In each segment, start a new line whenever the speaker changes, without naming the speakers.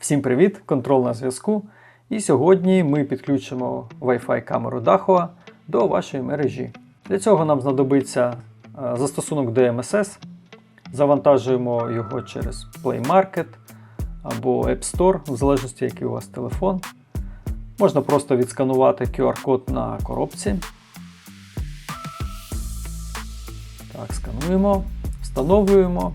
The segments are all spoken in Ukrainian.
Всім привіт! Контрол на зв'язку. І сьогодні ми підключимо Wi-Fi камеру Dahua до вашої мережі. Для цього нам знадобиться е, застосунок DMSS. Завантажуємо його через Play Market або App Store, в залежності, який у вас телефон. Можна просто відсканувати QR-код на коробці. Так, скануємо, встановлюємо.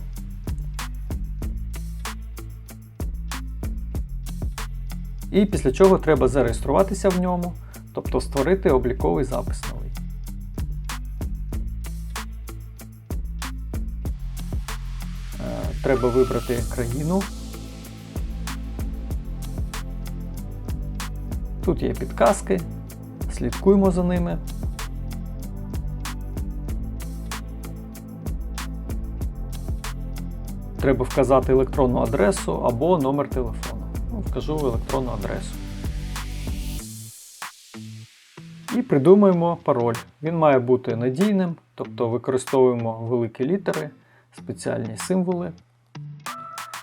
І після чого треба зареєструватися в ньому, тобто створити обліковий запис новий. Е, Треба вибрати країну. Тут є підказки, слідкуємо за ними. Треба вказати електронну адресу або номер телефону. Ну, вкажу електронну адресу. І придумаємо пароль. Він має бути надійним, тобто використовуємо великі літери, спеціальні символи.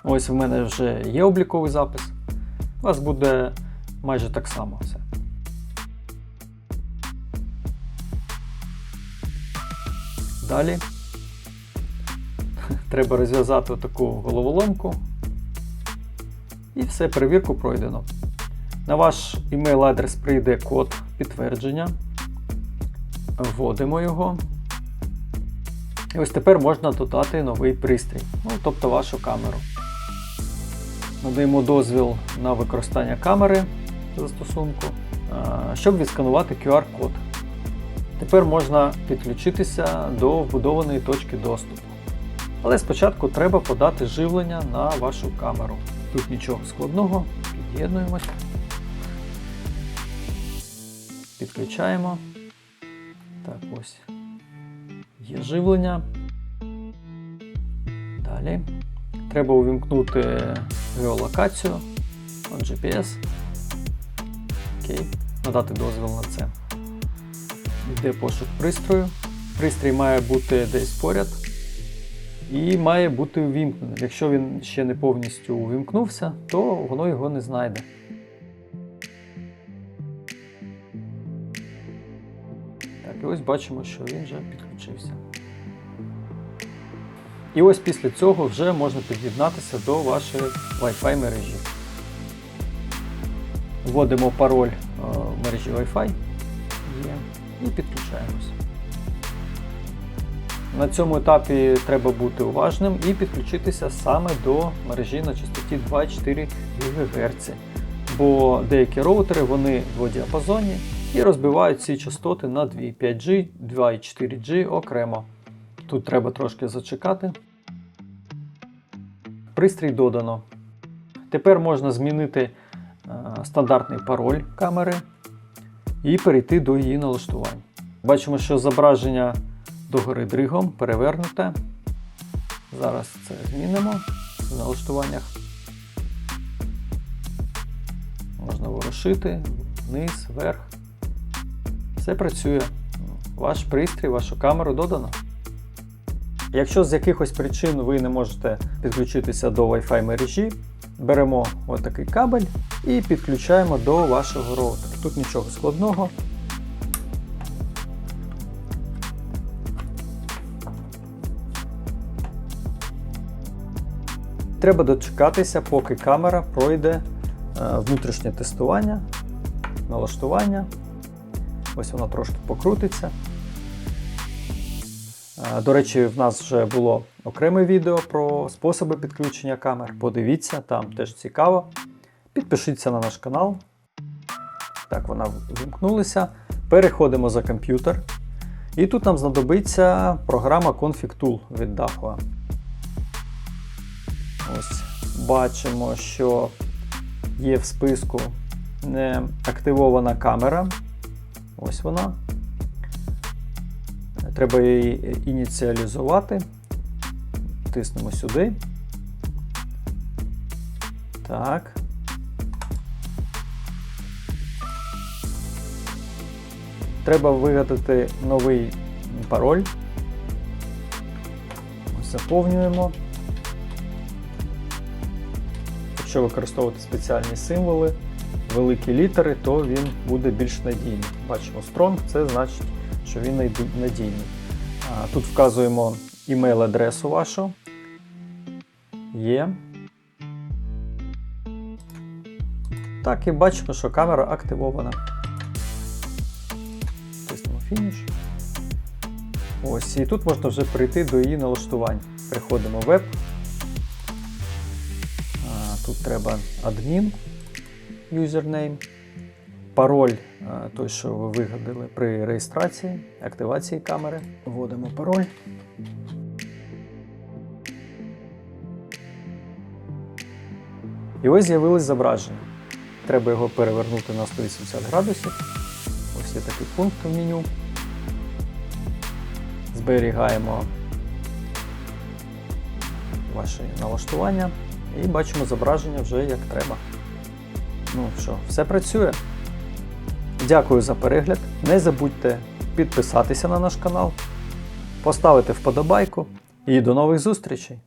Ось в мене вже є обліковий запис. У вас буде майже так само все. Далі треба розв'язати таку головоломку. І все, перевірку пройдено. На ваш email адрес прийде код підтвердження. Вводимо його. І ось тепер можна додати новий пристрій, ну, тобто вашу камеру. Надаємо дозвіл на використання камери застосунку, щоб відсканувати QR-код. Тепер можна підключитися до вбудованої точки доступу. Але спочатку треба подати живлення на вашу камеру. Тут нічого складного, під'єднуємось, підключаємо. Так, ось. Є живлення. Далі. Треба увімкнути геолокацію, от GPS. Окей, надати дозвіл на це. Йде пошук пристрою. Пристрій має бути десь поряд і має бути увімкнений. Якщо він ще не повністю увімкнувся, то воно його не знайде. Так, і ось бачимо, що він вже підключився. І ось після цього вже можна під'єднатися до вашої Wi-Fi мережі. Вводимо пароль е, мережі Wi-Fi і підключаємось. На цьому етапі треба бути уважним і підключитися саме до мережі на частоті 2,4 ГГц. Бо деякі роутери вони в дводіапазоні і розбивають ці частоти на 2 5G, 2,4G окремо. Тут треба трошки зачекати. Пристрій додано. Тепер можна змінити е, стандартний пароль камери і перейти до її налаштувань. Бачимо, що зображення догори дригом перевернуте. Зараз це змінимо в налаштуваннях. Можна ворушити вниз, вверх. Все працює. Ваш пристрій, вашу камеру додано. Якщо з якихось причин ви не можете підключитися до Wi-Fi мережі, беремо отакий кабель і підключаємо до вашого роутера. Тут нічого складного. Треба дочекатися, поки камера пройде е, внутрішнє тестування, налаштування. Ось воно трошки покрутиться. Е, До речі, в нас вже було окреме відео про способи підключення камер. Подивіться, там теж цікаво. Підпишіться на наш канал. Так, вона вимкнулася. Переходимо за комп'ютер. І тут нам знадобиться програма Config Tool від Dahua. Ось бачимо, що є в списку не активована камера. Ось вона. Треба її ініціалізувати. Тиснемо сюди. Так. Треба вигадати новий пароль. Заповнюємо. Якщо використовувати спеціальні символи, великі літери, то він буде більш надійний. Бачимо Strong, це значить, що він надійний. Тут вказуємо імейл-адресу вашу. Є. Так, і бачимо, що камера активована. Тиснемо фініш. Ось, і тут можна вже перейти до її налаштувань. Переходимо в веб. Тут треба адмін, юзернейм, пароль, той, що ви вигадали при реєстрації, активації камери. Вводимо пароль. І ось з'явилось зображення. Треба його перевернути на 180 градусів. Ось є такий пункт в меню. Зберігаємо ваші налаштування і бачимо зображення вже як треба. Ну що, все працює. Дякую за перегляд. Не забудьте підписатися на наш канал, поставити вподобайку і до нових зустрічей!